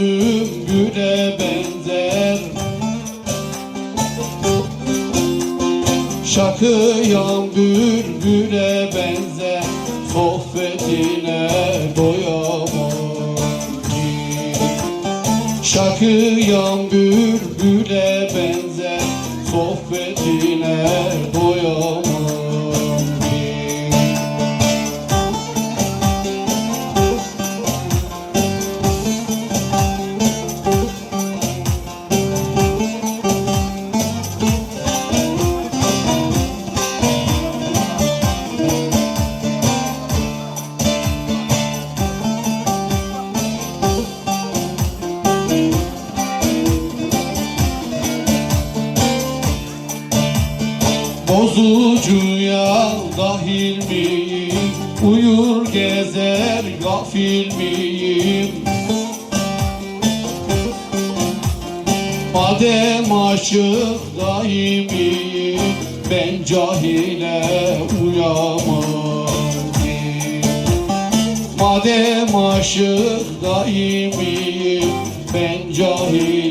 sümbüle benzer. Şakıyan bülbüle benzer. Sohbetine doyamam ki. Şakıyan bülbüle benzer. Sohbetine doyamam gezer gafil miyim? Madem aşık daimiyim. Ben cahile uyamam Madem aşık daimiyim. Ben cahile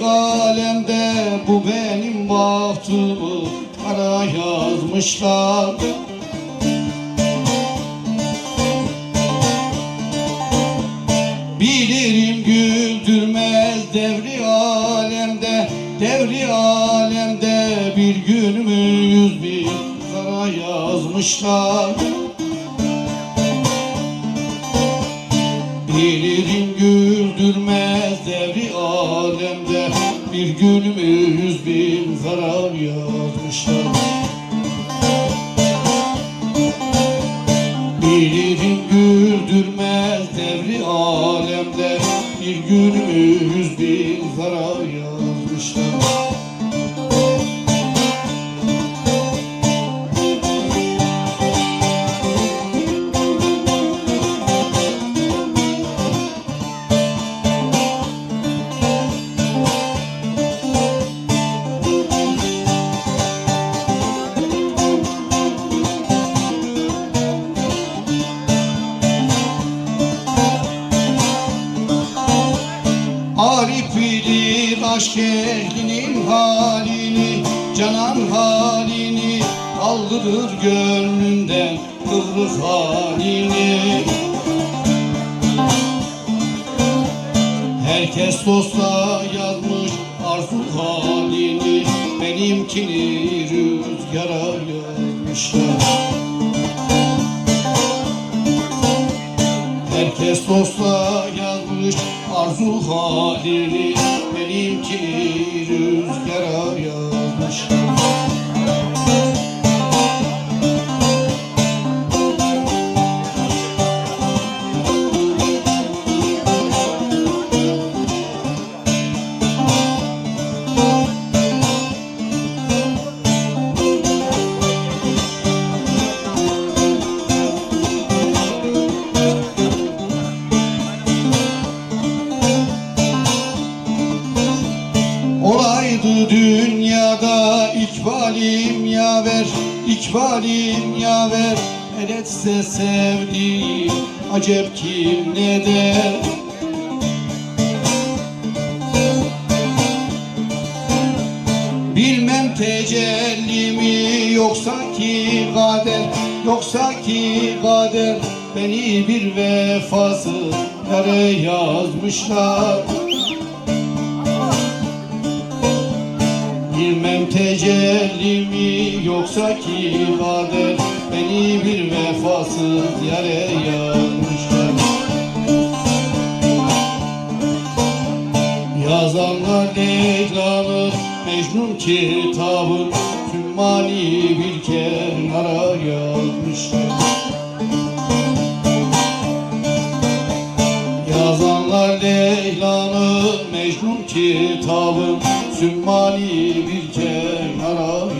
Levhi alemde bu benim bahtımı Kara yazmışlar. Bilirim güldürmez devri alemde Devri alemde bir günümü yüz bin Kara yazmışlar. Bilirim güldürmez Bilirim güldürmez devri alemde. Bir günümü yüz bin zarar ehlinin halini Canan halini Aldırır gönlünden kıvrık halini. Herkes dosta yazmış arzu halini Benimkini rüzgara yazmışlar Herkes dosta yazmış arzu halini Jesus. Olaydı dünyada ikbalim yaver ikbalim yaver. El etse sevdiğim acep kim ne der? Bilmem tecelli mi yoksa ki kader Yoksa ki kader. Beni bir vefasız yere yazmışlar Bilmem tecelli mi yoksa ki kader Beni bir vefasız yere yazmışlar. Yazanlar Leyla'nın Mecnun kitabı Sümmani bir kenara yazmışlar. Yazanlar Leyla'nın Mecnun kitabı Sümmani bir kenara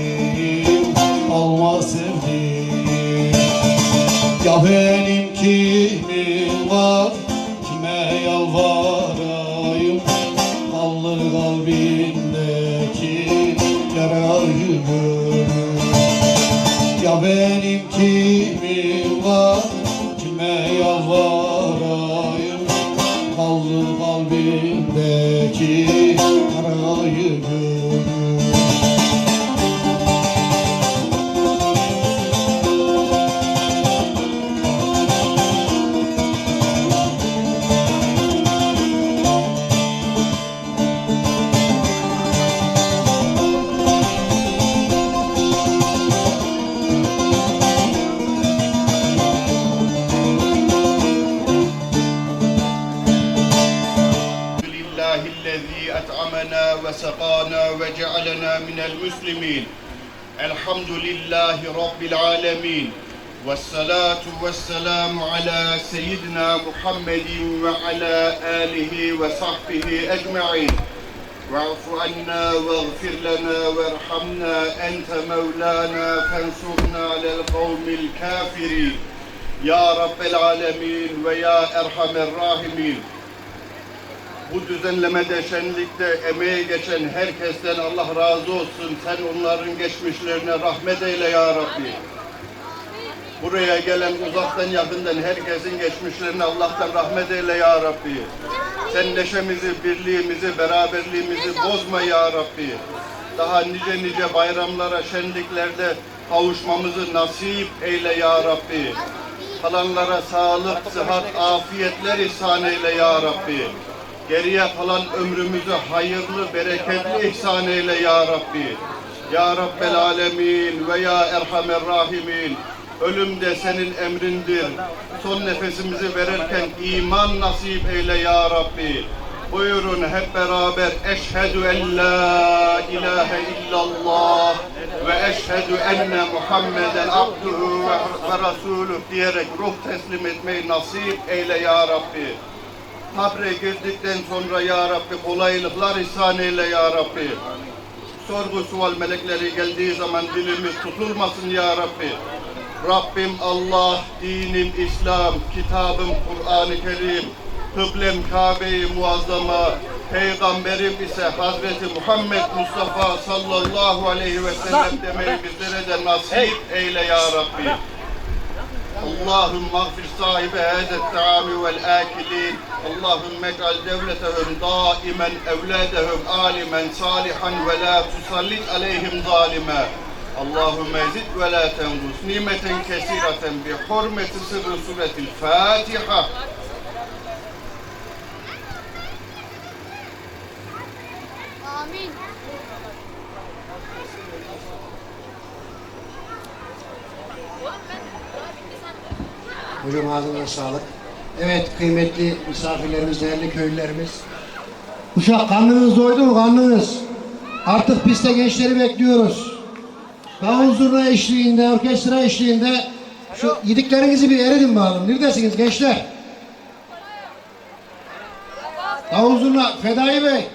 benim kimim الذي أطعمنا وسقانا وجعلنا من المسلمين. الحمد لله رب العالمين. والصلاة والسلام على سيدنا محمد وعلى آله وصحبه أجمعين. واعف عنا واغفر لنا وارحمنا أنت مولانا فانصرنا على القوم الكافرين. يا رب العالمين ويا أرحم الراحمين. Bu düzenlemede, şenlikte emeği geçen herkesten Allah razı olsun. Sen onların geçmişlerine rahmet eyle ya Rabbi. Buraya gelen uzaktan yakından herkesin geçmişlerine Allah'tan rahmet eyle ya Rabbi. Sen neşemizi, birliğimizi, beraberliğimizi bozma ya Rabbi. Daha nice nice bayramlara, şenliklerde kavuşmamızı nasip eyle ya Rabbi. Kalanlara sağlık, sıhhat, afiyetler ihsan eyle ya Rabbi. Geriye kalan ömrümüzü hayırlı, bereketli ihsan eyle ya Rabbi. Ya Rabbel Alemin ve ya Erhamer Rahimin. Ölüm de senin emrindir. Son nefesimizi verirken iman nasip eyle ya Rabbi. Buyurun hep beraber eşhedü en la ilahe illallah ve eşhedü enne Muhammeden abduhu ve, ve rasuluh diyerek ruh teslim etmeyi nasip eyle ya Rabbi. Kabre girdikten sonra ya Rabbi kolaylıklar ihsan eyle ya Rabbi. Sorgu sual melekleri geldiği zaman dilimiz tutulmasın ya Rabbi. Rabbim Allah, dinim İslam, kitabım Kur'an-ı Kerim, kıblem Kabe-i Muazzama, peygamberim ise Hazreti Muhammed Mustafa sallallahu aleyhi ve sellem demeyi bizlere de nasip eyle ya Rabbi. اللهم اغفر صاحب هذا الطعام والآكلين اللهم اجعل دولتهم دائما أولادهم عالما صالحا ولا تسلط عليهم ظالما اللهم زد ولا تنقص نعمة كثيرة بحرمة سر سورة الفاتحة Amin. Hocam ağzına sağlık. Evet kıymetli misafirlerimiz, değerli köylülerimiz. Uşak karnınız doydu mu karnınız? Artık piste gençleri bekliyoruz. Davul zurna eşliğinde, orkestra eşliğinde şu yediklerinizi bir eridin bakalım. Neredesiniz gençler? Davul zurna, Fedai Bey.